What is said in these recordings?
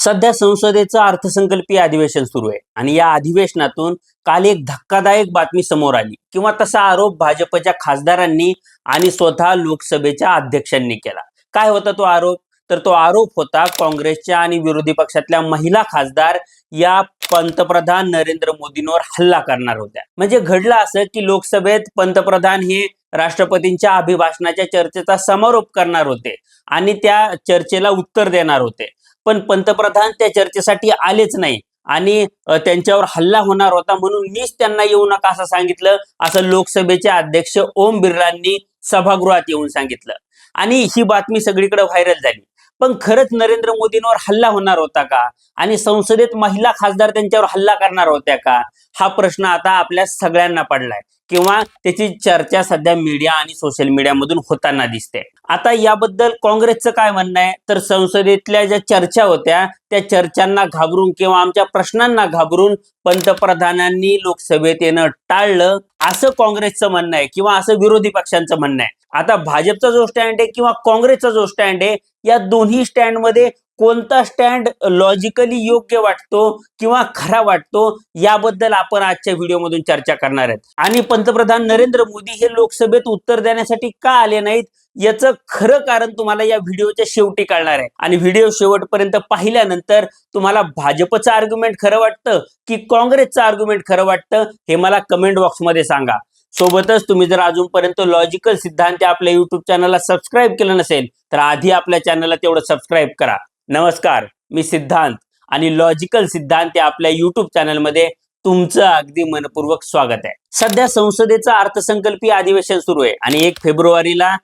सध्या संसदेचं अर्थसंकल्पीय अधिवेशन सुरू आहे. आणि या अधिवेशनातून काल एक धक्कादायक बातमी समोर आली. किंवा तसा आरोप भाजपच्या खासदारांनी आणि स्वतः लोकसभेच्या अध्यक्षांनी केला. काय होता तो आरोप? तर तो आरोप होता काँग्रेसच्या आणि विरोधी पक्षातल्या महिला खासदार या पंतप्रधान नरेंद्र मोदींवर हल्ला करणार होत्या. म्हणजे घडलं असं की लोकसभेत पंतप्रधान हे राष्ट्रपतींच्या अभिभाषणाच्या चर्चेचा समारोप करणार होते आणि त्या चर्चेला उत्तर देणार होते. पण पंतप्रधान त्या चर्चेसाठी आलेच नाही. आणि त्यांच्यावर हल्ला होणार होता म्हणून मीच त्यांना येऊ नका असं सांगितलं. असं लोकसभेचे अध्यक्ष ओम बिर्लांनी सभागृहात येऊन सांगितलं. आणि ही बातमी सगळीकडे व्हायरल झाली. पण खरंच नरेंद्र मोदींवर हल्ला होणार होता का? आणि संसदेत महिला खासदार त्यांच्यावर हल्ला करणार होत्या का? हा प्रश्न आता आपल्या सगळ्यांना पडलाय. किंवा त्याची चर्चा सध्या मीडिया आणि सोशल मीडियामधून होताना दिसते. आता याबद्दल काँग्रेसचं काय म्हणणं आहे? तर संसदेतल्या ज्या चर्चा होत्या त्या चर्चांना घाबरून किंवा आमच्या प्रश्नांना घाबरून पंतप्रधानांनी लोकसभेत येणं टाळलं असं काँग्रेसचं म्हणणं आहे किंवा असं विरोधी पक्षांचं म्हणणं आहे? आता भाजपचा जो स्टँड आहे किंवा काँग्रेसचा जो स्टँड आहे या दोन्ही स्टँडमध्ये कोणता स्टँड लॉजिकली योग्य वाटतो किंवा खरा वाटतो याबद्दल आपण आजच्या व्हिडिओमधून चर्चा करणार आहेत. आणि पंतप्रधान नरेंद्र मोदी हे लोकसभेत उत्तर देण्यासाठी का आले नाहीत याचं खरं कारण तुम्हाला या व्हिडिओच्या शेवटी कळणार आहे. आणि व्हिडिओ शेवटपर्यंत पाहिल्यानंतर तुम्हाला भाजपचं आर्ग्युमेंट खरं वाटतं की काँग्रेसचं आर्ग्युमेंट खरं वाटतं हे मला कमेंट बॉक्समध्ये सांगा. सोबतच तुम्ही जर अजूनपर्यंत लॉजिकल सिद्धांत आपल्या युट्यूब चॅनलला सबस्क्राईब केलं नसेल तर आधी आपल्या चॅनलला तेवढं सबस्क्राईब करा. नमस्कार मी सिद्धांत आणि लॉजिकल सिद्धांत या आपल्या युट्यूब चॅनलमध्ये तुमचं अगदी मनपूर्वक स्वागत आहे. सध्या संसदेचं अर्थसंकल्पीय अधिवेशन सुरू आहे आणि एक फेब्रुवारीला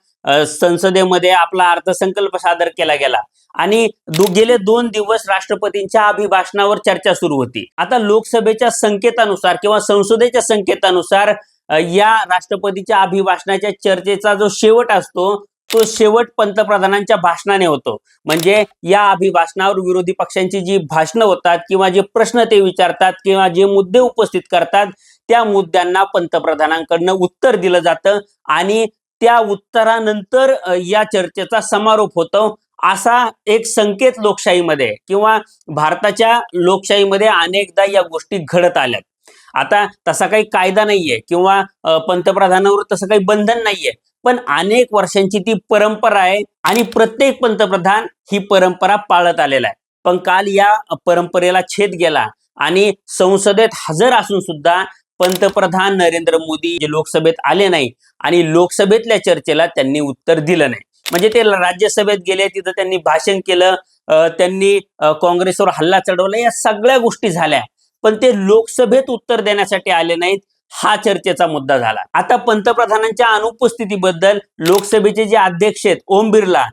संसदेमध्ये आपला अर्थसंकल्प सादर केला गेला. आणि गेले दोन दिवस राष्ट्रपतींच्या अभिभाषणावर चर्चा सुरू होती. आता लोकसभेच्या संकेतानुसार किंवा संसदेच्या संकेतानुसार या राष्ट्रपतीच्या अभिभाषणाच्या चर्चेचा जो शेवट असतो तो शेवट पंतप्रधानांच्या भाषणाने होतो. म्हणजे या अभिभाषणावर विरोधी पक्षांची जी भाषणं होतात किंवा जे प्रश्न ते विचारतात किंवा जे मुद्दे उपस्थित करतात त्या मुद्द्यांना पंतप्रधानांकडनं उत्तर दिलं जातं आणि त्या उत्तरानंतर या चर्चेचा समारोप होतो असा एक संकेत लोकशाहीमध्ये किंवा भारताच्या लोकशाहीमध्ये अनेकदा या गोष्टी घडत आल्यात. आता तसा काही कायदा नाहीये किंवा पंतप्रधानावर तसं काही बंधन नाहीये. पण अनेक वर्षांची ती परंपरा आहे आणि प्रत्येक पंतप्रधान ही परंपरा पाळत आलेला आहे. पण काल या परंपरेला छेद गेला आणि संसदेत हजर असून सुद्धा पंतप्रधान नरेंद्र मोदी जे लोकसभेत आले नाही आणि लोकसभेतल्या चर्चेला त्यांनी उत्तर दिलं नाही. म्हणजे ते राज्यसभेत गेले तिथं त्यांनी भाषण केलं त्यांनी काँग्रेसवर हल्ला चढवला या सगळ्या गोष्टी झाल्या. पण ते लोकसभेत उत्तर देण्यासाठी आले नाहीत. हा चर्चेचा मुद्दा झाला. आता पंतप्रधानांच्या अनुपस्थितीबद्दल लोकसभेचे जे अध्यक्ष आहेत ओम बिर्ला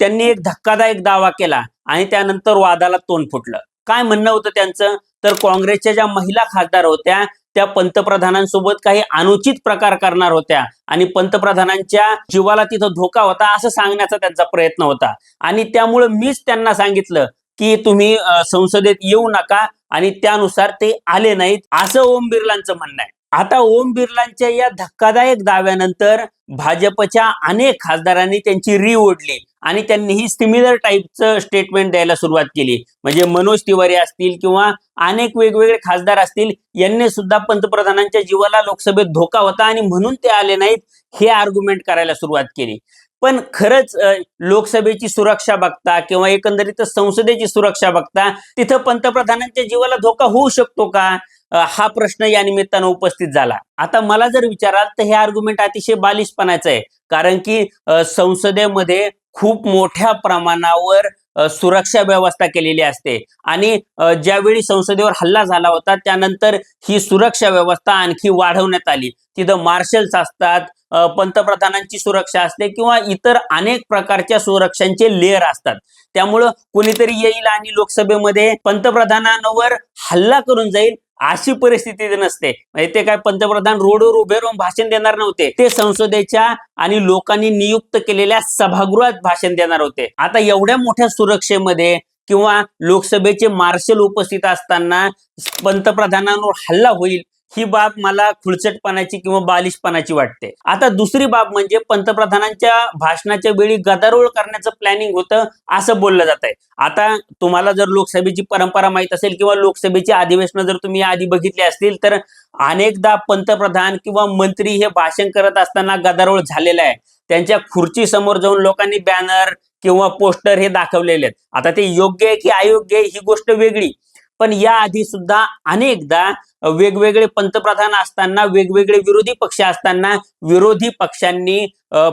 त्यांनी एक धक्कादायक दावा केला आणि त्यानंतर वादाला तोंड फुटलं. काय म्हणणं होतं त्यांचं? तर काँग्रेसच्या ज्या महिला खासदार होत्या त्या पंतप्रधानांसोबत काही अनुचित प्रकार करणार होत्या आणि पंतप्रधानांच्या जीवाला तिथं धोका होता असं सांगण्याचा त्यांचा प्रयत्न होता. आणि त्यामुळं मीच त्यांना सांगितलं की तुम्ही संसदेत येऊ नका आणि त्यानुसार ते आले नाहीत असं ओम बिर्लांचं म्हणणं आहे. आता ओम बिर्लांच्या या धक्कादायक दाव्यानंतर भाजपच्या अनेक खासदारांनी त्यांची री ओढली आणि त्यांनीही सिमिलर टाईपचं स्टेटमेंट द्यायला सुरुवात केली. म्हणजे मनोज तिवारी असतील किंवा अनेक वेगवेगळे खासदार असतील यांनी सुद्धा पंतप्रधानांच्या जीवाला लोकसभेत धोका होता आणि म्हणून ते आले नाहीत हे आर्ग्युमेंट करायला सुरुवात केली. पण खरंच लोकसभेची सुरक्षा बघता किंवा एकंदरीत संसदेची सुरक्षा बघता तिथं पंतप्रधानांच्या जीवाला धोका होऊ शकतो का? हा प्रश्न या निमित्तानं उपस्थित झाला. आता मला जर विचाराल तर हे आर्ग्युमेंट अतिशय बालिशपणाचं आहे. कारण की संसदेमध्ये खूप मोठ्या प्रमाणावर सुरक्षा व्यवस्था केलेली असते. आणि ज्यावेळी संसदेवर हल्ला झाला होता त्यानंतर ही सुरक्षा व्यवस्था आणखी वाढवण्यात आली. तिथं मार्शल्स असतात पंतप्रधानांची सुरक्षा असते किंवा इतर अनेक प्रकारच्या सुरक्षांचे लेअर असतात. त्यामुळं कोणीतरी येईल आणि लोकसभेमध्ये पंतप्रधानांवर हल्ला करून जाईल अशी परिस्थिती नसते. म्हणजे ते काय पंतप्रधान रोडवर उभे राहून भाषण देणार नव्हते. ते संसदेच्या आणि लोकांनी नियुक्त केलेल्या सभागृहात भाषण देणार होते. आता एवढ्या मोठ्या सुरक्षेमध्ये किंवा लोकसभेचे मार्शल उपस्थित असताना पंतप्रधानांवर हल्ला होईल ही बाब मला खुळचटपणाची किंवा बालिशपणाची वाटते. आता दुसरी बाब म्हणजे पंतप्रधानांच्या भाषणाच्या वेळी गदारोळ करण्याचं प्लॅनिंग होतं असं बोललं जात आहे आता तुम्हाला जर लोकसभेची परंपरा माहीत असेल किंवा लोकसभेची अधिवेशनं जर तुम्ही आधी बघितली असतील तर अनेकदा पंतप्रधान किंवा मंत्री हे भाषण करत असताना गदारोळ झालेला आहे. त्यांच्या खुर्ची समोर जाऊन लोकांनी बॅनर किंवा पोस्टर हे दाखवलेले आहेत. आता ते योग्य आहे की अयोग्य आहे ही गोष्ट वेगळी. पण याआधी सुद्धा अनेकदा वेगवेगळे पंतप्रधान असताना वेगवेगळे विरोधी पक्ष असताना विरोधी पक्षांनी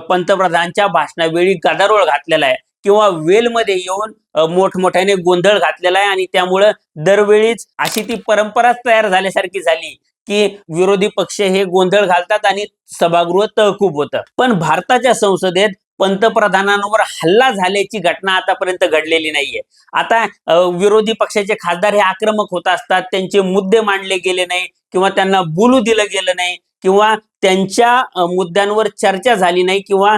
पंतप्रधानांच्या भाषणावेळी गदारोळ घातलेला आहे. किंवा वेलमध्ये येऊन मोठमोठ्याने गोंधळ घातलेला आहे आणि त्यामुळं दरवेळीच अशी ती परंपराच तयार झाल्यासारखी झाली की विरोधी पक्ष हे गोंधळ घालतात आणि सभागृह तहकूब होतं. पण भारताच्या संसदेत पंतप्रधानांवर हल्ला झाल्याची घटना आतापर्यंत घडलेली नाहीये. आता विरोधी पक्षाचे खासदार हे आक्रमक होत असतात त्यांचे मुद्दे मांडले गेले नाही किंवा त्यांना बोलू दिलं गेलं नाही. किंवा त्यांच्या मुद्द्यांवर चर्चा झाली नाही किंवा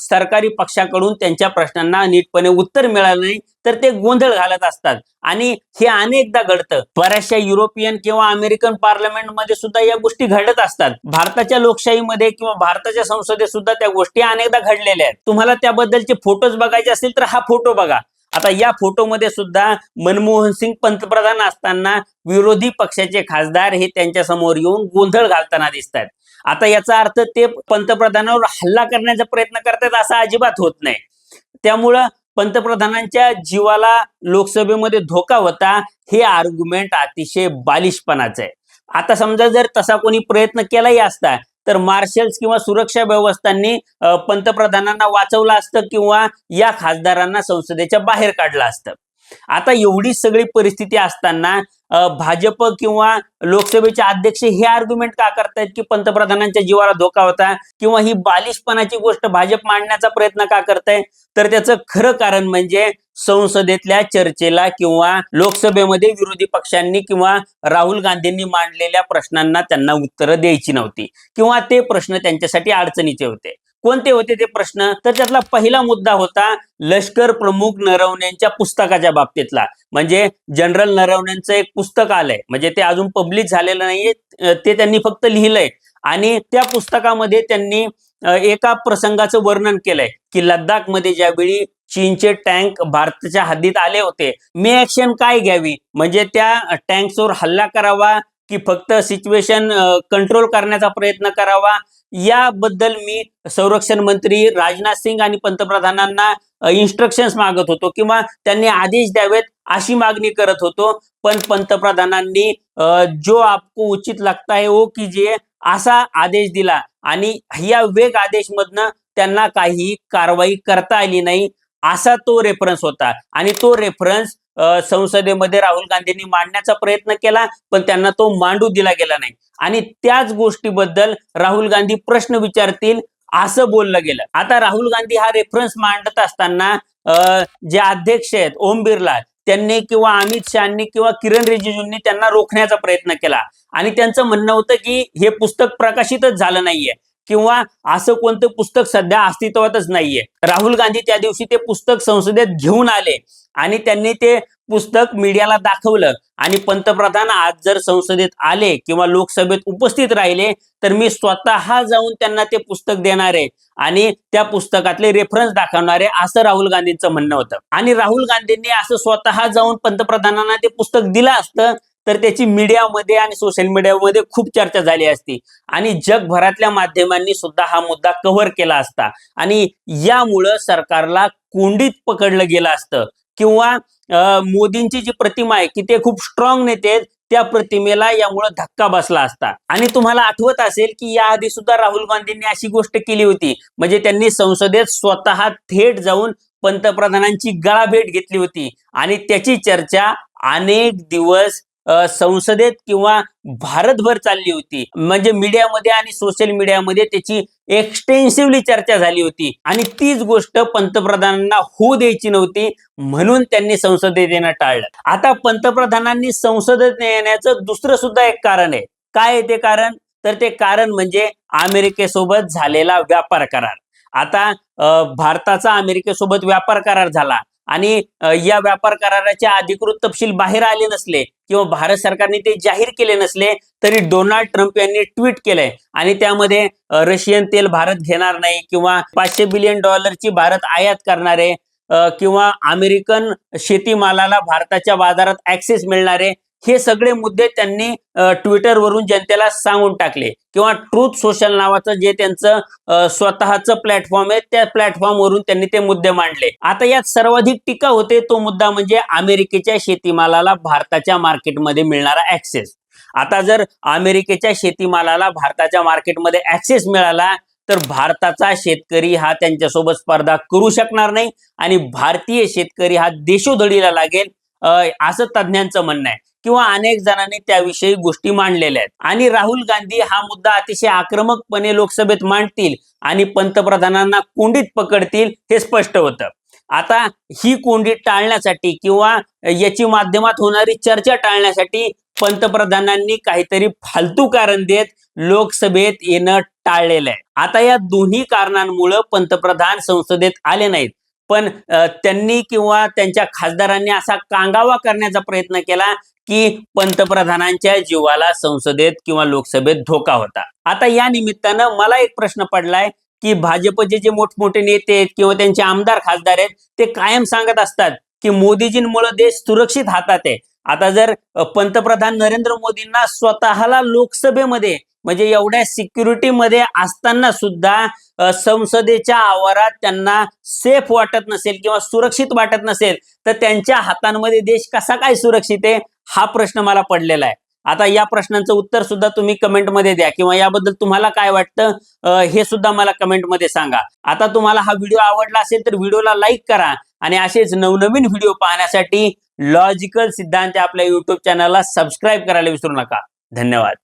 सरकारी पक्षाकडून त्यांच्या प्रश्नांना नीटपणे उत्तर मिळालं नाही तर ते गोंधळ घालत असतात. आणि हे अनेकदा घडतं. बऱ्याचशा युरोपियन किंवा अमेरिकन पार्लमेंटमध्ये सुद्धा या गोष्टी घडत असतात. भारताच्या लोकशाहीमध्ये किंवा भारताच्या संसदेत सुद्धा त्या गोष्टी अनेकदा घडलेल्या आहेत. तुम्हाला त्याबद्दलचे फोटोज बघायचे असतील तर हा फोटो बघा. आता या फोटोमध्ये सुद्धा मनमोहन सिंग पंतप्रधान असताना विरोधी पक्षाचे खासदार हे त्यांच्यासमोर येऊन गोंधळ घालताना दिसतात आता याचा अर्थ ते पंतप्रधानावर हल्ला करण्याचा प्रयत्न करतात असा अजिबात होत नाही. त्यामुळं पंतप्रधानांच्या जीवाला लोकसभेमध्ये धोका होता हे आर्ग्युमेंट अतिशय बालिशपणाचं आहे. आता समजा जर तसा कोणी प्रयत्न केलाही असता तर मार्शल्स किंवा सुरक्षा व्यवस्थांनी पंतप्रधानांना वाचवलं असतं किंवा या खासदारांना संसदेच्या बाहेर काढलं असतं. आता एवढी सगळी परिस्थिती असताना भाजप किंवा लोकसभेचे अध्यक्ष हे आर्ग्युमेंट का करतायत की पंतप्रधानांच्या जीवाला धोका होता किंवा ही बालिशपणाची गोष्ट भाजप मांडण्याचा प्रयत्न का करताय? तर त्याचं खरं कारण म्हणजे संसदेतल्या चर्चेला किंवा लोकसभेमध्ये विरोधी पक्षांनी किंवा राहुल गांधींनी मांडलेल्या प्रश्नांना त्यांना उत्तरं द्यायची नव्हती. किंवा ते प्रश्न त्यांच्यासाठी अडचणीचे होते. कोणते होते ते प्रश्न? तर त्यातला पहिला मुद्दा होता लष्कर प्रमुख नरवण्यांच्या पुस्तकाच्या बाबतीतला. म्हणजे जनरल नरवण्यांचं एक पुस्तक आलंय. म्हणजे ते अजून पब्लिश झालेलं नाहीये. ते त्यांनी फक्त लिहिलंय. आणि त्या पुस्तकामध्ये त्यांनी एका प्रसंगाचं वर्णन केलंय की लद्दाखमध्ये ज्यावेळी चीनचे टँक भारताच्या हद्दीत आले होते मी ऍक्शन काय घ्यावी? म्हणजे त्या टँक्सवर हल्ला करावा की फक्त सिच्युएशन कंट्रोल करण्याचा प्रयत्न करावा? याबद्दल मी संरक्षण मंत्री राजनाथ सिंग आणि पंतप्रधानांना इन्स्ट्रक्शन्स मागत होतो किंवा त्यांनी आदेश द्यावेत अशी मागणी करत होतो. पण पंतप्रधानांनी जो आपको उचित लागता है की कीजिए असा आदेश दिला. आणि या वेग आदेश मधनं त्यांना काही कारवाई करता आली नाही असा तो रेफरन्स होता. आणि तो रेफरन्स संसदेमध्ये राहुल गांधींनी मांडण्याचा प्रयत्न केला पण त्यांना तो मांडू दिला गेला नाही. आणि त्याच गोष्टीबद्दल राहुल गांधी प्रश्न विचारतील असं बोललं गेलं. आता राहुल गांधी हा रेफरन्स मांडत असताना जे अध्यक्ष आहेत ओम बिर्ला त्यांनी किंवा अमित शहानी किंवा किरण रिजिजूंनी त्यांना रोखण्याचा प्रयत्न केला. आणि त्यांचं म्हणणं होतं की हे पुस्तक प्रकाशितच झालं नाहीये. किंवा असं कोणतं पुस्तक सध्या अस्तित्वातच नाहीये. राहुल गांधी त्या दिवशी ते पुस्तक संसदेत घेऊन आले आणि त्यांनी ते पुस्तक मीडियाला दाखवलं. आणि पंतप्रधान आज जर संसदेत आले किंवा लोकसभेत उपस्थित राहिले तर मी स्वतः जाऊन त्यांना ते पुस्तक देणार आहे आणि त्या पुस्तकातले रेफरन्स दाखवणार आहे असं राहुल गांधींचं म्हणणं होतं. आणि राहुल गांधींनी असं स्वतः जाऊन पंतप्रधानांना ते पुस्तक दिलं असतं तर त्याची मीडियामध्ये आणि सोशल मीडियामध्ये खूप चर्चा झाली असती. आणि जगभरातल्या माध्यमांनी सुद्धा हा मुद्दा कव्हर केला असता. आणि यामुळं सरकारला कोंडीत पकडलं गेलं असतं. किंवा मोदींची जी प्रतिमा आहे की ते खूप स्ट्रॉंग नेते आहेत त्या प्रतिमेला यामुळे धक्का बसला असता. आणि तुम्हाला आठवत असेल की याआधी सुद्धा राहुल गांधींनी अशी गोष्ट केली होती. म्हणजे त्यांनी संसदेत स्वतः थेट जाऊन पंतप्रधानांची गळाभेट घेतली होती. आणि त्याची चर्चा अनेक दिवस संसदेत किंवा भारतभर चालली होती. म्हणजे मीडियामध्ये आणि सोशल मीडियामध्ये त्याची एक्सटेन्सिव्हली चर्चा झाली होती. आणि तीच गोष्ट पंतप्रधानांना होऊ द्यायची नव्हती म्हणून त्यांनी संसदेत येणं टाळलं. आता पंतप्रधानांनी संसदेत येण्याचं दुसरं सुद्धा एक कारण आहे. काय आहे ते कारण? तर ते कारण म्हणजे अमेरिकेसोबत झालेला व्यापार करार. आता भारताचा अमेरिकेसोबत व्यापार करार झाला. आणि या व्यापार कराराचे अधिकृत तपशील बाहेर आले नसले किंवा भारत सरकारने ते जाहीर केले नसले तरी डोनाल्ड ट्रम्प यांनी ट्विट केलंय. आणि त्यामध्ये रशियन तेल भारत घेणार नाही किंवा पाचशे बिलियन डॉलरची भारत आयात करणार आहे किंवा अमेरिकन शेतीमालाला भारताच्या बाजारात ऍक्सेस मिळणारे हे सगळे मुद्दे त्यांनी ट्विटरवरून जनतेला सांगून टाकले. किंवा ट्रूथ सोशल नावाचं जे त्यांचं स्वतःचं प्लॅटफॉर्म आहे त्या प्लॅटफॉर्मवरून त्यांनी ते मुद्दे मांडले. आता यात सर्वाधिक टीका होते तो मुद्दा म्हणजे अमेरिकेच्या शेतीमालाला भारताच्या मार्केटमध्ये मिळणारा ऍक्सेस आता जर अमेरिकेच्या शेतीमालाला भारताच्या मार्केटमध्ये ऍक्सेस मिळाला तर भारताचा शेतकरी हा त्यांच्यासोबत स्पर्धा करू शकणार नाही आणि भारतीय शेतकरी हा देशोधडीला लागेल असं तज्ज्ञांचं म्हणणं आहे. किंवा अनेक जणांनी त्याविषयी गोष्टी मांडलेल्या आहेत. आणि राहुल गांधी हा मुद्दा अतिशय आक्रमकपणे लोकसभेत मांडतील आणि पंतप्रधानांना कोंडीत पकडतील हे स्पष्ट होतं. आता ही कोंडी टाळण्यासाठी किंवा याची माध्यमात होणारी चर्चा टाळण्यासाठी पंतप्रधानांनी काहीतरी फालतू कारण देत लोकसभेत येणं टाळलेलं आहे. आता या दोन्ही कारणांमुळं पंतप्रधान संसदेत आले नाहीत. पण त्यांनी किंवा त्यांच्या खासदारांनी असा कांगावा करण्याचा प्रयत्न केला की पंतप्रधानांच्या जीवाला संसदेत किंवा लोकसभेत धोका होता. आता या निमित्तानं मला एक प्रश्न पडलाय की भाजपचे जे मोठमोठे नेते आहेत किंवा त्यांचे आमदार खासदार आहेत ते कायम सांगत असतात की मोदीजींमुळे देश सुरक्षित हातात आहे. आता जर पंतप्रधान नरेंद्र मोदींना स्वतःला लोकसभेमध्ये म्हणजे एवढ्या सिक्युरिटी मध्ये असताना सुद्धा संसदेच्या आवारात त्यांना सेफ वाटत नसेल किंवा सुरक्षित वाटत नसेल तर त्यांच्या हातांमध्ये देश कसा काय सुरक्षित आहे हा प्रश्न मला पडलेला आहे. आता या प्रश्नांचं उत्तर सुद्धा तुम्ही कमेंटमध्ये द्या किंवा याबद्दल तुम्हाला काय वाटतं हे सुद्धा मला कमेंटमध्ये सांगा. आता तुम्हाला हा व्हिडिओ आवडला असेल तर व्हिडिओला लाईक करा आणि असेच नवनवीन व्हिडिओ पाहण्यासाठी लॉजिकल सिद्धांत आपल्या युट्यूब चॅनलला सबस्क्राईब करायला विसरू नका. धन्यवाद.